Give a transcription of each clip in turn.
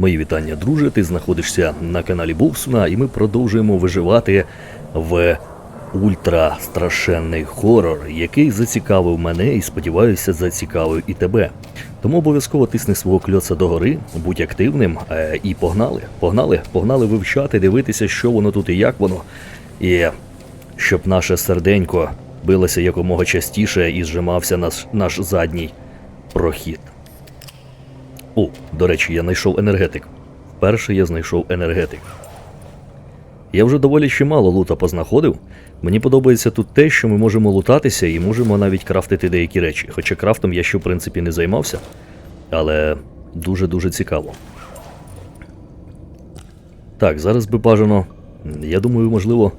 Мої вітання, друже. Ти знаходишся на каналі Бовсуна, і ми продовжуємо виживати в ультрастрашенний хорор, який зацікавив мене і сподіваюся, зацікавив і тебе. Тому обов'язково тисни свого кльоца догори, будь активним е, і погнали. Погнали, погнали вивчати, дивитися, що воно тут і як воно. І щоб наше серденько билося якомога частіше і зжимався наш, наш задній прохід. О, до речі, я знайшов енергетик. Вперше я знайшов енергетик. Я вже доволі чимало лута познаходив. Мені подобається тут те, що ми можемо лутатися і можемо навіть крафтити деякі речі. Хоча крафтом я ще в принципі не займався. Але дуже-дуже цікаво. Так, зараз би бажано. Я думаю, можливо,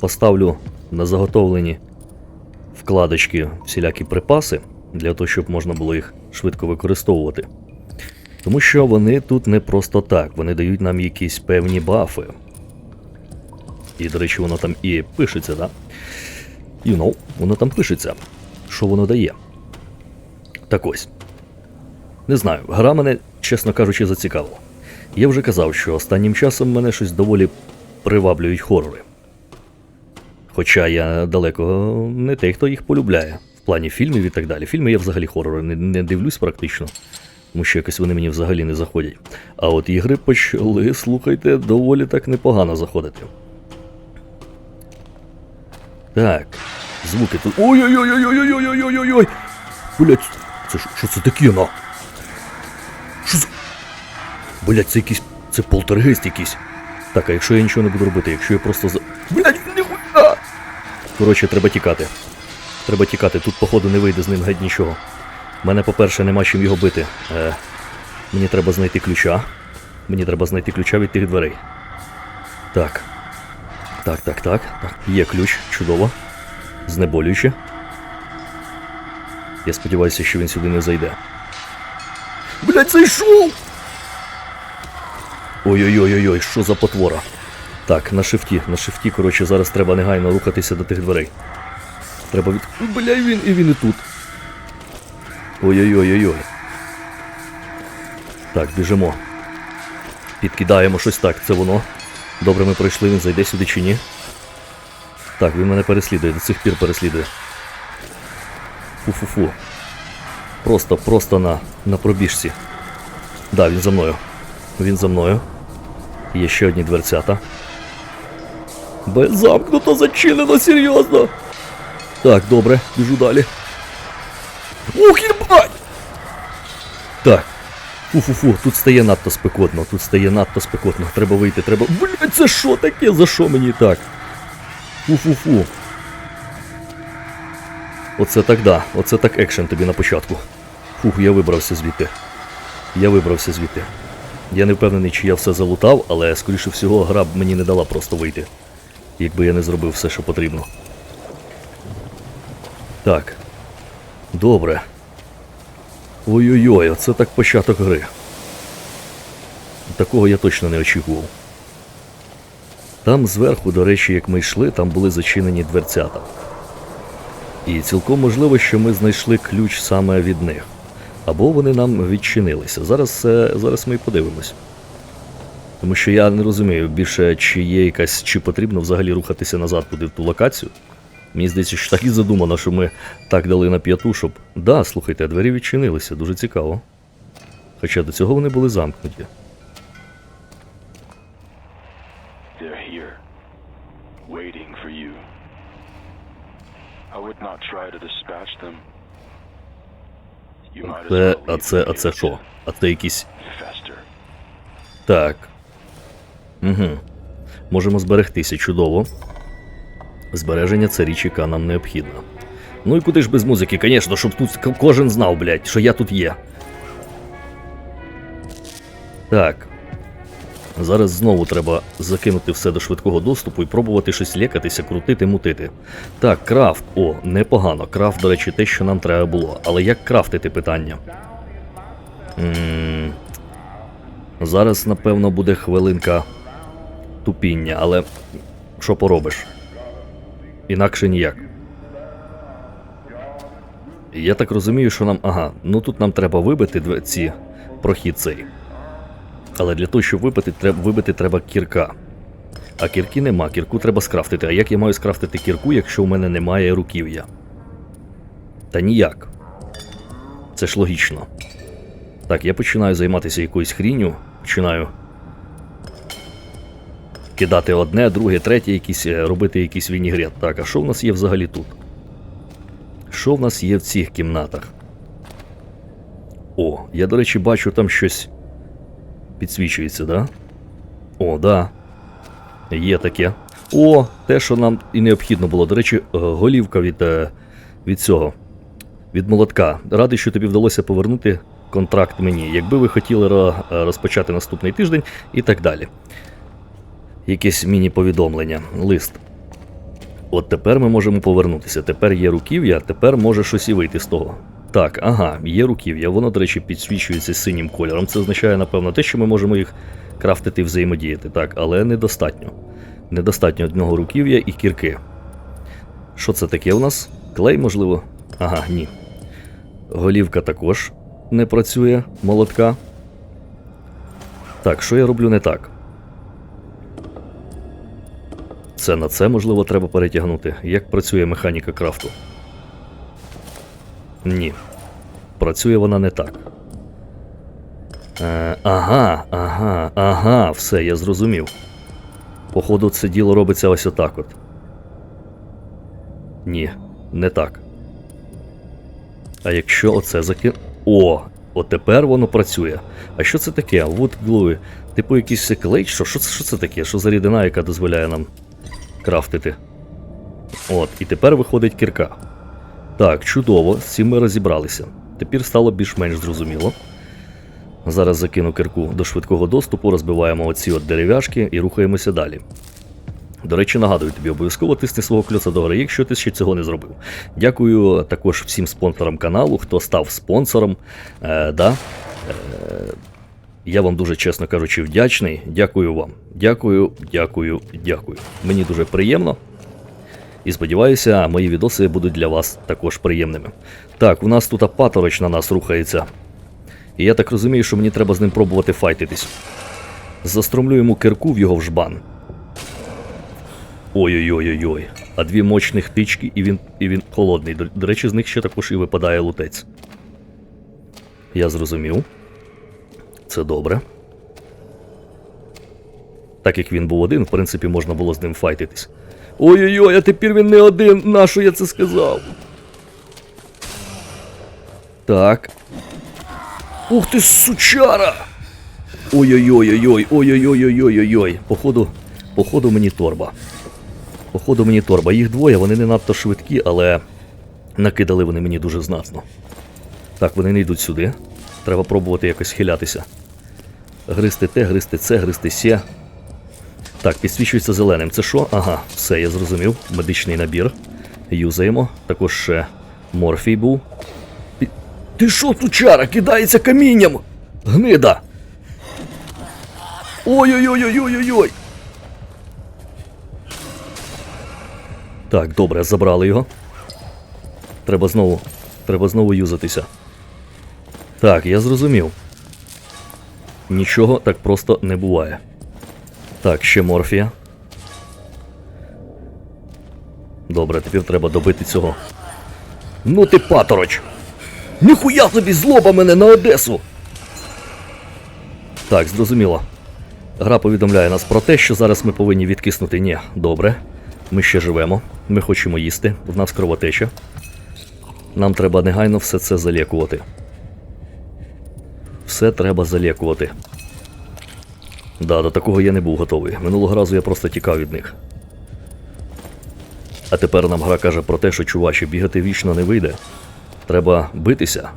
поставлю на заготовлені вкладочки всілякі припаси, для того, щоб можна було їх швидко використовувати. Тому що вони тут не просто так, вони дають нам якісь певні бафи. І, до речі, воно там і пишеться, да? You know, воно там пишеться. Що воно дає? Так ось. Не знаю, гра мене, чесно кажучи, зацікавила. Я вже казав, що останнім часом мене щось доволі приваблюють хорори. Хоча я далеко не той, хто їх полюбляє в плані фільмів і так далі. Фільми я взагалі хорори не, не дивлюсь практично, тому що якось вони мені взагалі не заходять. А от ігри почали, слухайте, доволі так непогано заходити. Так, звуки тут. Ой-ой-ой-ой-ой-ой-ой-ой-ой! Блять, це що, це таке, на? Що це? Блять, це якийсь. Це полтергейст якийсь. Так, а якщо я нічого не буду робити, якщо я просто за. Блять, ніхуя! Коротше, треба тікати. Треба тікати. Тут, походу, не вийде з ним геть нічого. Мене, по-перше, нема чим його бити. Е, мені треба знайти ключа. Мені треба знайти ключа від тих дверей. Так. Так, так, так. так. Є ключ, чудово. Знеболююче. Я сподіваюся, що він сюди не зайде. Блять, зайшов! Ой-ой-ой-ой, що за потвора. Так, на шифті, на шифті, коротше, зараз треба негайно рухатися до тих дверей. Треба від. Бля, він, і він і тут. Ой-ой-ой-ой-ой. Так, біжимо. Підкидаємо щось так, це воно. Добре, ми пройшли, він зайде сюди чи ні. Так, він мене переслідує, до цих пір переслідує. Фу-фу-фу. Просто, просто на, на пробіжці. Да, він за мною. Він за мною. Є ще одні дверцята. Б замкнуто, зачинено, серйозно. Так, добре, біжу далі. Ух! Так. Фу-фу-фу, тут стає надто спекотно, тут стає надто спекотно. Треба вийти, треба. Блять, це що таке? За що мені так? Фу-фу-фу. Оце так да, оце так екшен тобі на початку. Фух, я вибрався звідти. Я вибрався звідти. Я не впевнений, чи я все залутав, але, скоріше всього, гра б мені не дала просто вийти. Якби я не зробив все, що потрібно. Так. Добре. Ой-ой-ой, оце так початок гри. Такого я точно не очікував. Там зверху, до речі, як ми йшли, там були зачинені дверцята. І цілком можливо, що ми знайшли ключ саме від них. Або вони нам відчинилися. Зараз, е, зараз ми і подивимось. Тому що я не розумію більше, чи є якась, чи потрібно взагалі рухатися назад туди в ту локацію. Мені здається, що так і задумано, що ми так дали на п'яту, щоб. Да, слухайте, двері відчинилися, дуже цікаво. Хоча до цього вони були замкнуті. Це, а це, а це що? А це якісь. Так. Угу. Можемо зберегтися, чудово. Збереження це річ, яка нам необхідна. Ну і куди ж без музики, звісно, щоб тут кожен знав, блядь, що я тут є. Так. Зараз знову треба закинути все до швидкого доступу і пробувати щось лякатися, крутити, мутити. Так, крафт. О, непогано. Крафт, до речі, те, що нам треба було. Але як крафтити питання? м Зараз, напевно, буде хвилинка тупіння, але що поробиш? Інакше ніяк. Я так розумію, що нам. Ага, ну тут нам треба вибити ці прохід цей. Але для того, щоб випити, треба, вибити, треба кірка. А кірки нема, кірку треба скрафтити. А як я маю скрафтити кірку, якщо у мене немає руків'я? Та ніяк. Це ж логічно. Так, я починаю займатися якоюсь хрінню, починаю кидати одне, друге, третє, якісь, е, робити якийсь вінігрет. Так, а що в нас є взагалі тут? Що в нас є в цих кімнатах? О, я, до речі, бачу там щось підсвічується, да? О, да. Є таке. О, те, що нам і необхідно було. До речі, е, голівка від, е, від цього. Від молотка. Радий, що тобі вдалося повернути контракт мені. Якби ви хотіли розпочати наступний тиждень і так далі. Якесь міні-повідомлення, лист. От тепер ми можемо повернутися. Тепер є руків'я, тепер може щось і вийти з того. Так, ага, є руків'я. Воно, до речі, підсвічується синім кольором. Це означає, напевно, те, що ми можемо їх крафтити і взаємодіяти. Так, але недостатньо. Недостатньо одного руків'я і кірки. Що це таке у нас? Клей, можливо? Ага, ні. Голівка також не працює, молотка. Так, що я роблю не так? Це на це, можливо, треба перетягнути. Як працює механіка крафту? Ні. Працює вона не так. Е, ага, ага, ага, все, я зрозумів. Походу, це діло робиться ось отак от. Ні, не так. А якщо оце заки... О! От тепер воно працює. А що це таке? Wood glue. Типу якийсь клей? Що? Що це, що це таке? Що за рідина, яка дозволяє нам крафтити? От, і тепер виходить кірка. Так, чудово, з цим ми розібралися. Тепер стало більш-менш зрозуміло. Зараз закину кирку до швидкого доступу, розбиваємо оці от дерев'яшки і рухаємося далі. До речі, нагадую тобі, обов'язково тисни свого кльоца до гори, якщо ти ще цього не зробив. Дякую також всім спонсорам каналу, хто став спонсором. Е, да. е, я вам дуже чесно кажучи, вдячний. Дякую вам. Дякую, дякую, дякую. Мені дуже приємно. І сподіваюся, мої відоси будуть для вас також приємними. Так, у нас тут патороч на нас рухається. І я так розумію, що мені треба з ним пробувати файтитись. Застромлю йому кирку в його вжбан. Ой-ой-ой-ой-ой. А дві мощних тички, і він, і він холодний. До речі, з них ще також і випадає лутець. Я зрозумів. Це добре. Так як він був один, в принципі, можна було з ним файтитись. Ой-ой-ой, а тепер він не один. Нащо я це сказав? Так. Ух ти, сучара! Ой-ой-ой-ой-ой, ой-ой-ой-ой-ой-ой. Походу, походу мені торба. Походу мені торба. Їх двоє, вони не надто швидкі, але накидали вони мені дуже знатно. Так, вони не йдуть сюди. Треба пробувати якось хилятися. Гристи те, гристи це, гристи сє. Так, підсвічується зеленим. Це що? Ага, все, я зрозумів. Медичний набір. Юзаємо. Також ще морфій був. Ти що, сучара, кидається камінням? Гнида! Ой-ой-ой-ой-ой-ой! Так, добре, забрали його. Треба знову. Треба знову юзатися. Так, я зрозумів. Нічого так просто не буває. Так, ще морфія. Добре, тепер треба добити цього. Ну ти патороч! Ніхуя собі злоба мене на Одесу! Так, зрозуміло. Гра повідомляє нас про те, що зараз ми повинні відкиснути. Ні, добре. Ми ще живемо. Ми хочемо їсти. В нас кровотеча. Нам треба негайно все це залікувати. Все треба залікувати. Да, до такого я не був готовий. Минулого разу я просто тікав від них. А тепер нам гра каже про те, що чувачі бігати вічно не вийде. Треба битися.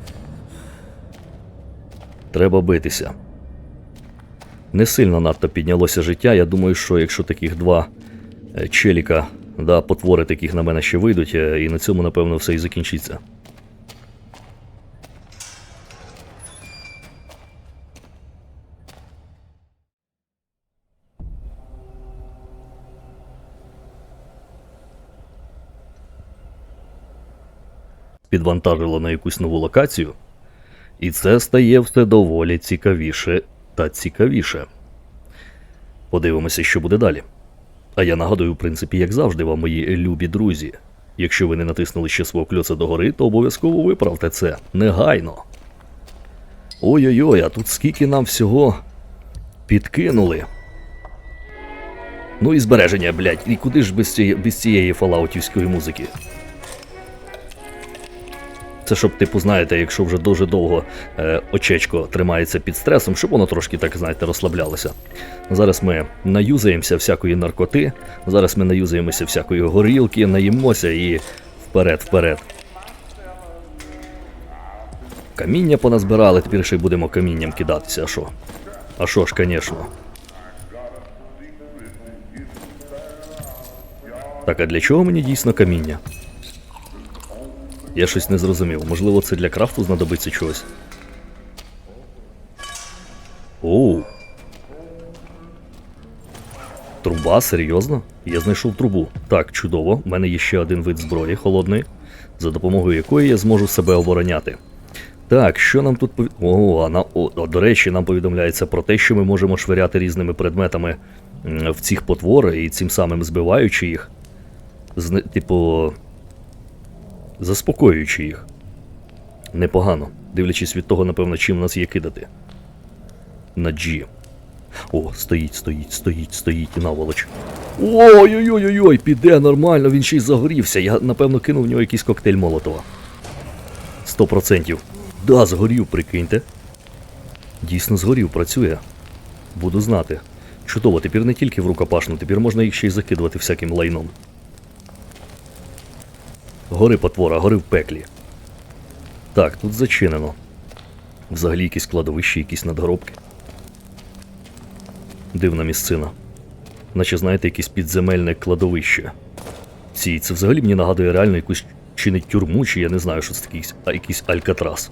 Треба битися. Не сильно надто піднялося життя. Я думаю, що якщо таких два е, челіка, да, потвори таких на мене ще вийдуть, е, і на цьому, напевно, все і закінчиться. Підвантажило на якусь нову локацію, і це стає все доволі цікавіше та цікавіше. Подивимося, що буде далі. А я нагадую, в принципі, як завжди, вам, мої любі друзі. Якщо ви не натиснули ще свого кльоца догори, то обов'язково виправте це негайно. Ой-ой-ой, а тут скільки нам всього підкинули. Ну і збереження, блядь, і куди ж без цієї, без цієї фалаутівської музики? Це щоб, типу, знаєте, якщо вже дуже довго е, очечко тримається під стресом, щоб воно трошки, так знаєте, розслаблялося. Зараз ми наюзаємося всякої наркоти, зараз ми наюзаємося всякої горілки, наїмося і вперед-вперед. Каміння поназбирали, тепер ще й будемо камінням кидатися, а що? А що ж, звісно. Так, а для чого мені дійсно каміння? Я щось не зрозумів. Можливо, це для крафту знадобиться чогось. Оу. Труба, серйозно? Я знайшов трубу. Так, чудово. У мене є ще один вид зброї холодної, за допомогою якої я зможу себе обороняти. Так, що нам тут пові... О, на... О, до речі, нам повідомляється про те, що ми можемо швиряти різними предметами в цих потвор і цим самим збиваючи їх. Зни... Типу, заспокоюючи їх. Непогано, дивлячись від того, напевно, чим нас є кидати. На G. О, стоїть, стоїть, стоїть, стоїть, наволоч. Ой-ой-ой-ой, піде нормально, він ще й загорівся. Я, напевно, кинув в нього якийсь коктейль Молотова. Сто процентів. Да, згорів, прикиньте. Дійсно згорів, працює. Буду знати. Чудово, тепер не тільки в рукопашну, тепер можна їх ще й закидувати всяким лайном. Гори потвора, гори в пеклі. Так, тут зачинено. Взагалі якісь кладовища, якісь надгробки. Дивна місцина. Наче, знаєте, якесь підземельне кладовище. Ці, це взагалі мені нагадує реально якусь чи не тюрму, чи я не знаю, що це такий, а якийсь алькатрас.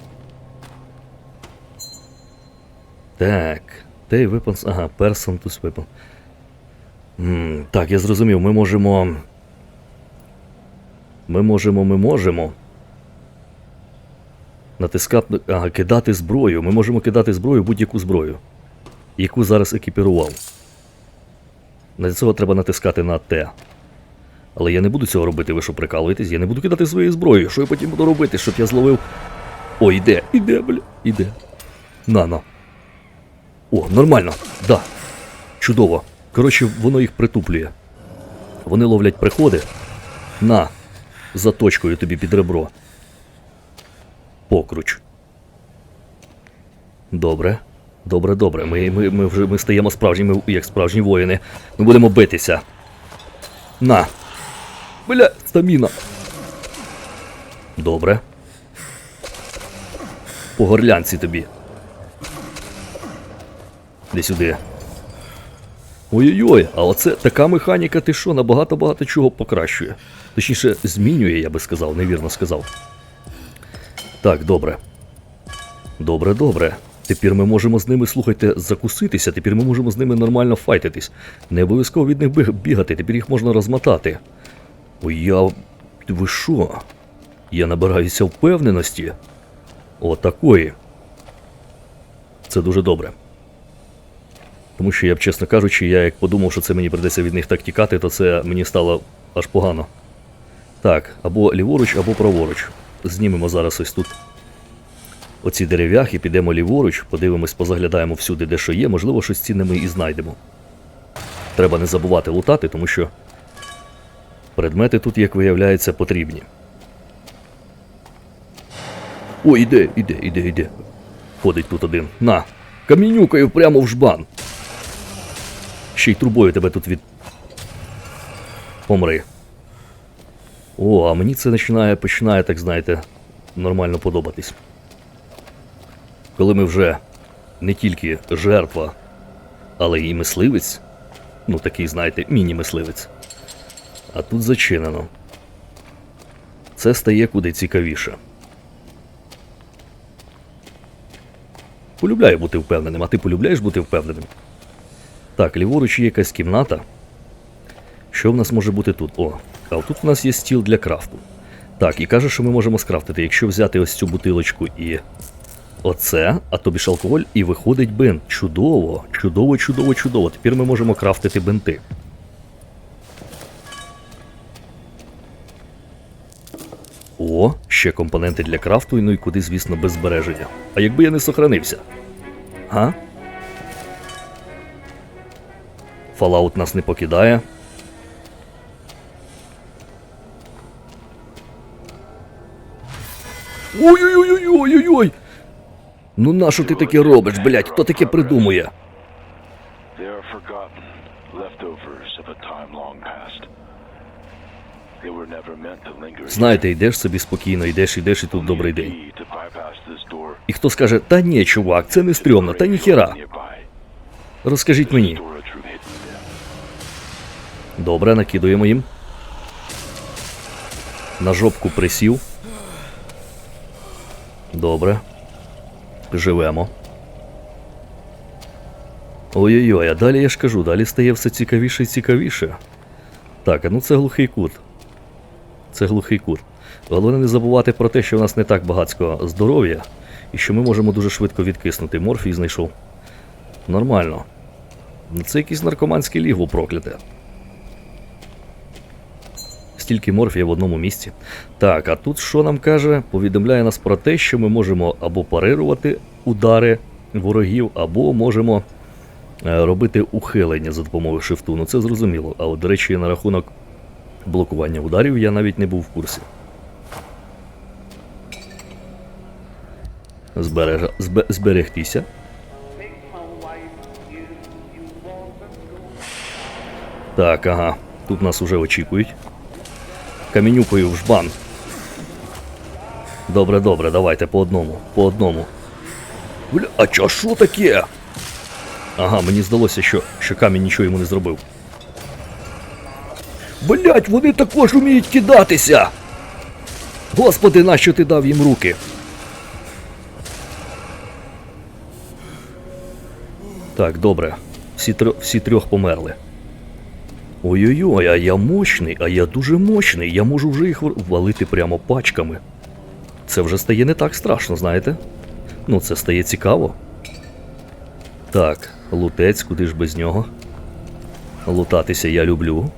Так. Tay weapons, ага, person to weapon. М, так, я зрозумів, ми можемо. Ми можемо, ми можемо. Натискати. Ага, кидати зброю. Ми можемо кидати зброю будь-яку зброю, яку зараз екіпірував. На цього треба натискати на Т. Але я не буду цього робити, ви що прикалуєтесь? Я не буду кидати свою зброю. Що я потім буду робити, щоб я зловив. О, іде, іде, бля, іде. На, на. О, нормально. Да. Чудово. Коротше, воно їх притуплює. Вони ловлять приходи. На. За точкою тобі під ребро. Покруч. Добре. Добре, добре. Ми, ми, ми вже ми стаємо справжніми, як справжні воїни. Ми будемо битися. На. Бля, стаміна. Добре. По горлянці тобі. Де сюди. Ой-ой-ой, а оце така механіка, ти що, набагато багато чого покращує. Точніше, змінює, я би сказав, невірно сказав. Так, добре. Добре, добре. Тепер ми можемо з ними, слухайте, закуситися, тепер ми можемо з ними нормально файтитись. Не обов'язково від них бігати, тепер їх можна розмотати. Ой, я. Ви що? Я набираюся впевненості. О, такої. Це дуже добре. Тому що я б, чесно кажучи, я як подумав, що це мені придеться від них так тікати, то це мені стало аж погано. Так, або ліворуч, або праворуч. Знімемо зараз ось тут оці дерев'яхи, підемо ліворуч, подивимось, позаглядаємо всюди, де що є, можливо, щось цінне ми і знайдемо. Треба не забувати лутати, тому що предмети тут, як виявляється, потрібні. О, іде, іде, іде, іде. Ходить тут один. На. Камінюкою прямо в жбан. Ще й трубою тебе тут від. Помри. О, а мені це починає, починає, так знаєте, нормально подобатись. Коли ми вже не тільки жертва, але й мисливець. Ну, такий, знаєте, міні-мисливець. А тут зачинено. Це стає куди цікавіше. Полюбляю бути впевненим, а ти полюбляєш бути впевненим? Так, ліворуч є якась кімната. Що в нас може бути тут? О, а тут в нас є стіл для крафту. Так, і каже, що ми можемо скрафтити, якщо взяти ось цю бутилочку і Оце, а тобі ж алкоголь, і виходить бинт. Чудово, чудово, чудово, чудово. Тепер ми можемо крафтити бинти. О, ще компоненти для крафту, ну і куди, звісно, без збереження. А якби я не сохранився? Га? Fallout нас не покидає. Ой-ой-ой-ой-ой-ой! Ну нащо ти таке робиш, блядь? Хто таке придумує? Знаєте, йдеш собі спокійно, йдеш, йдеш і тут добрий день. І хто скаже, та ні, чувак, це не стрьомно, та. Nearby. Розкажіть мені. Добре, накидуємо їм. На жопку присів. Добре. Живемо. Ой-ой-ой, а далі я ж кажу, далі стає все цікавіше і цікавіше. Так, а ну це глухий кут. Це глухий кут. Головне не забувати про те, що в нас не так багатсько здоров'я, і що ми можемо дуже швидко відкиснути. Морфій знайшов. Нормально. Це якесь наркоманське лігво прокляте. Стільки морфія в одному місці. Так, а тут що нам каже? Повідомляє нас про те, що ми можемо або парирувати удари ворогів, або можемо е, робити ухилення за допомогою шифту. Ну це зрозуміло. А от, до речі, на рахунок блокування ударів я навіть не був в курсі. Збереж... Збе... Зберегтися. Так, ага. Тут нас уже очікують. Камінюкою в жбан. Добре, добре, давайте по одному. По одному. Бля, а чо що таке? Ага, мені здалося, що, що камінь нічого йому не зробив. Блять, вони також вміють кидатися. Господи, нащо ти дав їм руки? Так, добре. Всі, всі трьох померли. Ой-ой-ой, а я мощний, а я дуже мощний. Я можу вже їх валити прямо пачками. Це вже стає не так страшно, знаєте? Ну, це стає цікаво. Так, лутець, куди ж без нього? Лутатися я люблю.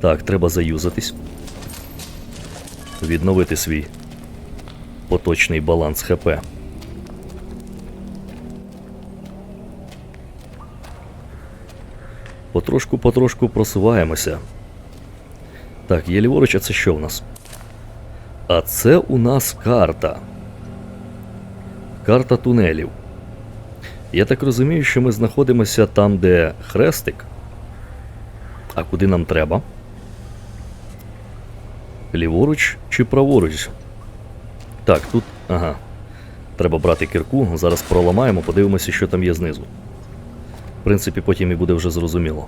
Так, треба заюзатись. Відновити свій поточний баланс ХП. Потрошку-потрошку просуваємося. Так, є ліворуч, а це що в нас? А це у нас карта. Карта тунелів. Я так розумію, що ми знаходимося там, де хрестик. А куди нам треба? Ліворуч чи праворуч? Так, тут. Ага. Треба брати кірку. Зараз проламаємо, подивимося, що там є знизу. В принципі, потім і буде вже зрозуміло.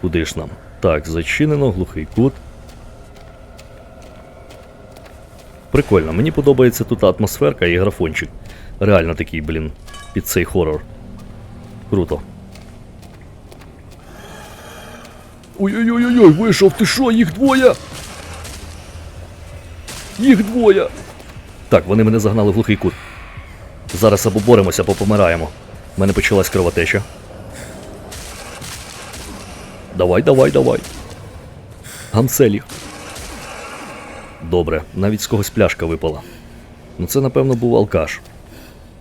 Куди ж нам? Так, зачинено, глухий кут. Прикольно, мені подобається тут атмосферка і графончик. Реально такий, блін, під цей хорор. Круто. Ой-ой-ой-ой, вийшов, ти що, їх двоє? Їх двоє. Так, вони мене загнали в глухий кут. Зараз або боремося, або помираємо. У мене почалась кровотеча. Давай, давай, давай. Гамселі. Добре, навіть з когось пляшка випала. Ну це, напевно, був алкаш.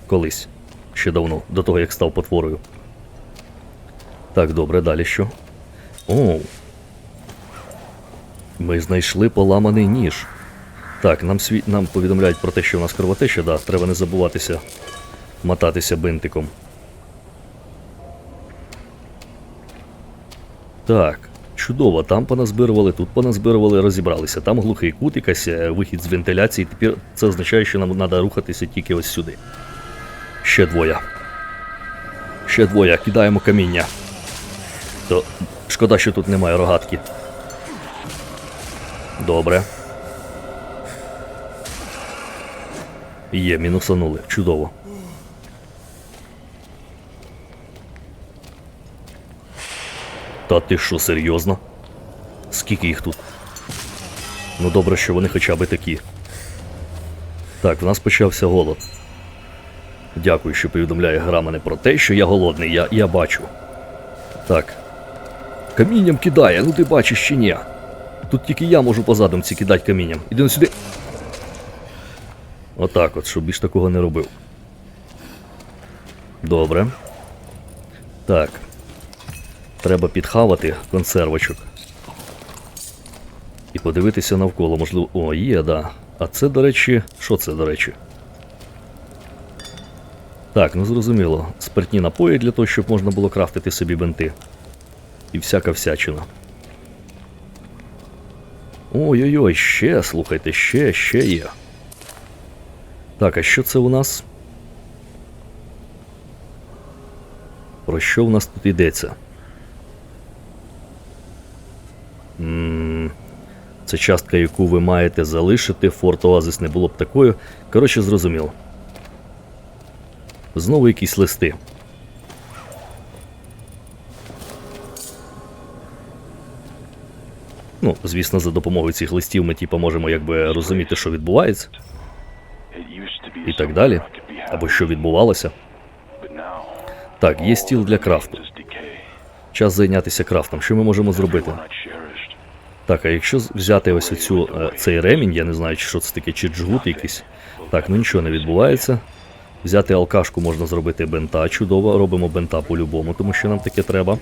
Колись. Ще давно, до того як став потворою. Так, добре, далі що? Оу. Ми знайшли поламаний ніж. Так, нам сві... нам повідомляють про те, що у нас кровотеча, да, треба не забуватися мотатися бинтиком. Так, чудово, там поназбирували, тут поназбирували, розібралися. Там глухий кут, якась е, вихід з вентиляції. Тепер це означає, що нам треба рухатися тільки ось сюди. Ще двоє. Ще двоє, кидаємо каміння. То шкода, що тут немає рогатки. Добре. Є, мінусанули. Чудово. Та ти що, серйозно? Скільки їх тут? Ну добре, що вони хоча б такі. Так, в нас почався голод. Дякую, що повідомляє гра мене про те, що я голодний, я, я бачу. Так. Камінням кидає, ну ти бачиш чи ні? Тут тільки я можу по задумці кидати камінням. Іди сюди. Отак от, щоб більш такого не робив. Добре. Так. Треба підхавати консервочок. І подивитися навколо, можливо. О, є, да. А це, до речі, що це, до речі? Так, ну зрозуміло. Спиртні напої для того, щоб можна було крафтити собі бенти. І всяка всячина. Ой-ой-ой, ще, слухайте, ще, ще є. Так, а що це у нас? Про що в нас тут йдеться? Це частка, яку ви маєте залишити. Форт Оазис не було б такою. Коротше, зрозуміло. Знову якісь листи. Ну, звісно, за допомогою цих листів ми типу, можемо якби розуміти, що відбувається, і так далі. Або що відбувалося. Так, є стіл для крафту. Час зайнятися крафтом. Що ми можемо зробити? Так, а якщо взяти ось оцю, е, цей ремінь, я не знаю, що це таке, чи джгут якийсь. Так, ну нічого не відбувається. Взяти алкашку можна зробити бента. Чудово, робимо бента по-любому, тому що нам таке треба.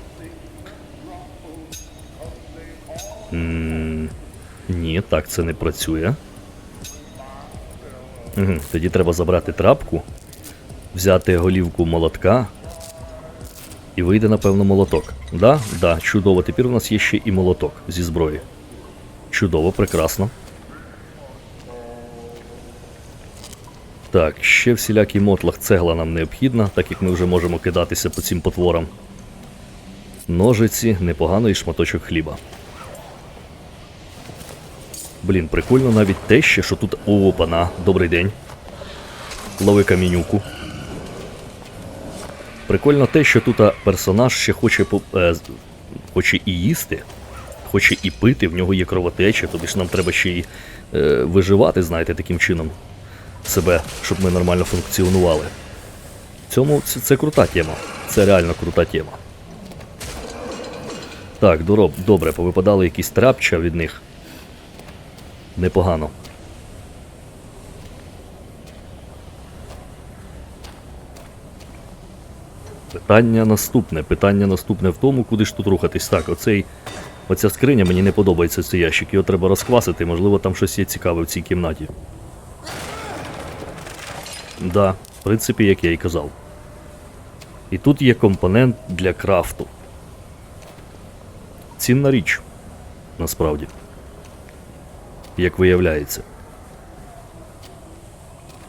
м ні, так це не працює. Угу, тоді треба забрати трапку, взяти голівку молотка. І вийде, напевно, молоток. Да? Да, чудово. Тепер у нас є ще і молоток зі зброї. Чудово, прекрасно. Так, ще всілякий мотлах цегла нам необхідна, так як ми вже можемо кидатися по цим потворам. Ножиці, непогано і шматочок хліба. Блін, прикольно навіть те ще, що тут. Опана, добрий день. Лови камінюку. Прикольно те, що тут персонаж ще хоче е, хоче і їсти, хоче і пити, в нього є кровотеча, тобі ж нам треба ще й е, виживати, знаєте, таким чином себе, щоб ми нормально функціонували. В цьому це, це крута тема. Це реально крута тема. Так, дороб, добре, повипадали якісь трапча від них. Непогано. Питання наступне. Питання наступне в тому, куди ж тут рухатись. Так, оцей. Оця скриня мені не подобається цей ящик. Його треба розквасити, можливо, там щось є цікаве в цій кімнаті. Да, в принципі, як я і казав. І тут є компонент для крафту. Цінна річ. Насправді. Як виявляється.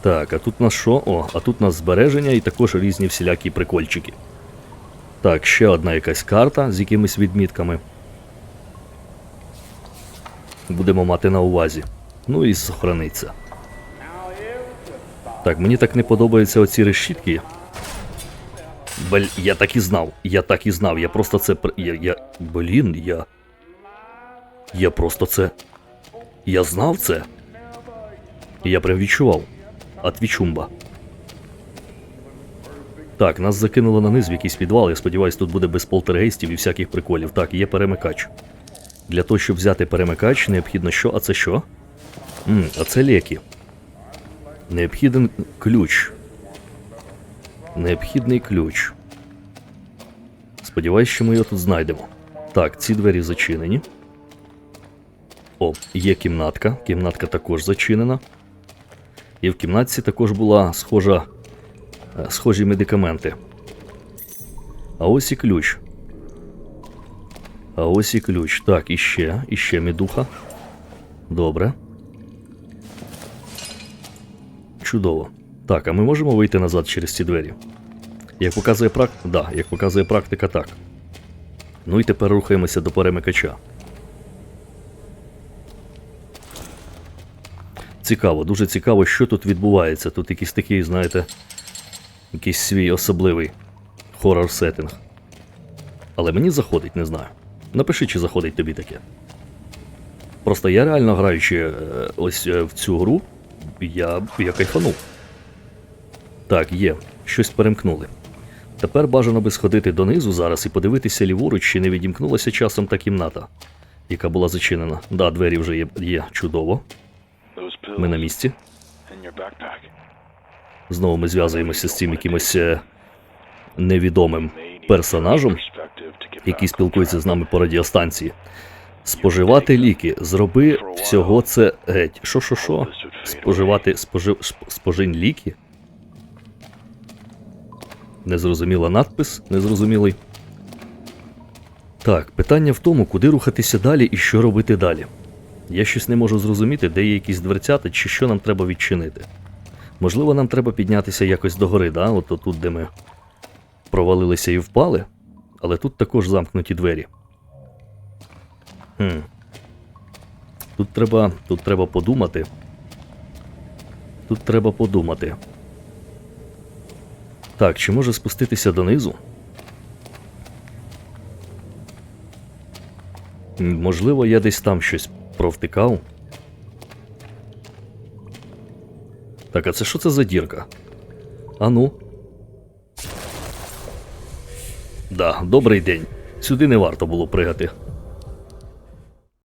Так, а тут у нас що? О, а тут у нас збереження і також різні всілякі прикольчики. Так, ще одна якась карта з якимись відмітками. Будемо мати на увазі. Ну і сохраниться. Так, мені так не подобаються оці решітки. Блін, я так і знав. Я так і знав. Я просто це. Я, я. Блін, я. Я просто це. Я знав це. Я прям відчував. Атвічумба. Так, нас закинуло на низ в якийсь підвал. Я сподіваюся, тут буде без полтергейстів і всяких приколів. Так, є перемикач. Для того, щоб взяти перемикач, необхідно що? А це що? М, а це ліки. Необхіден ключ. Необхідний ключ. Сподіваюсь, що ми його тут знайдемо. Так, ці двері зачинені. О, є кімнатка. Кімнатка також зачинена. І в кімнатці також була схожа, е, схожі медикаменти. А ось і ключ. А ось і ключ. Так, іще, іще медуха. Добре. Чудово. Так, а ми можемо вийти назад через ці двері? Як показує практика. Да, як показує практика, так. Ну і тепер рухаємося до перемикача. Цікаво, дуже цікаво, що тут відбувається. Тут якийсь такий, знаєте, якийсь свій особливий хоррор сеттинг. Але мені заходить, не знаю. Напиши, чи заходить тобі таке. Просто я реально граючи е, ось е, в цю гру, я, я кайфанув. Так, є, щось перемкнули. Тепер бажано би сходити донизу зараз і подивитися ліворуч, чи не відімкнулася часом та кімната, яка була зачинена. Да, двері вже є, є чудово. Ми на місці. Знову ми зв'язуємося з цим якимось е, невідомим персонажем, який спілкується з нами по радіостанції. Споживати ліки. Зроби всього це геть. Що, що, що? Споживати спожив, спожинь ліки? Незрозуміла надпис, незрозумілий. Так, питання в тому, куди рухатися далі і що робити далі. Я щось не можу зрозуміти, де є якісь дверцята чи що нам треба відчинити. Можливо, нам треба піднятися якось догори, да? От тут, де ми провалилися і впали, але тут також замкнуті двері. Хм. Тут треба, тут треба подумати. Тут треба подумати. Так, чи може спуститися донизу? Можливо, я десь там щось провтикав. Так, а це що це за дірка? А ну. Да, добрий день. Сюди не варто було пригати.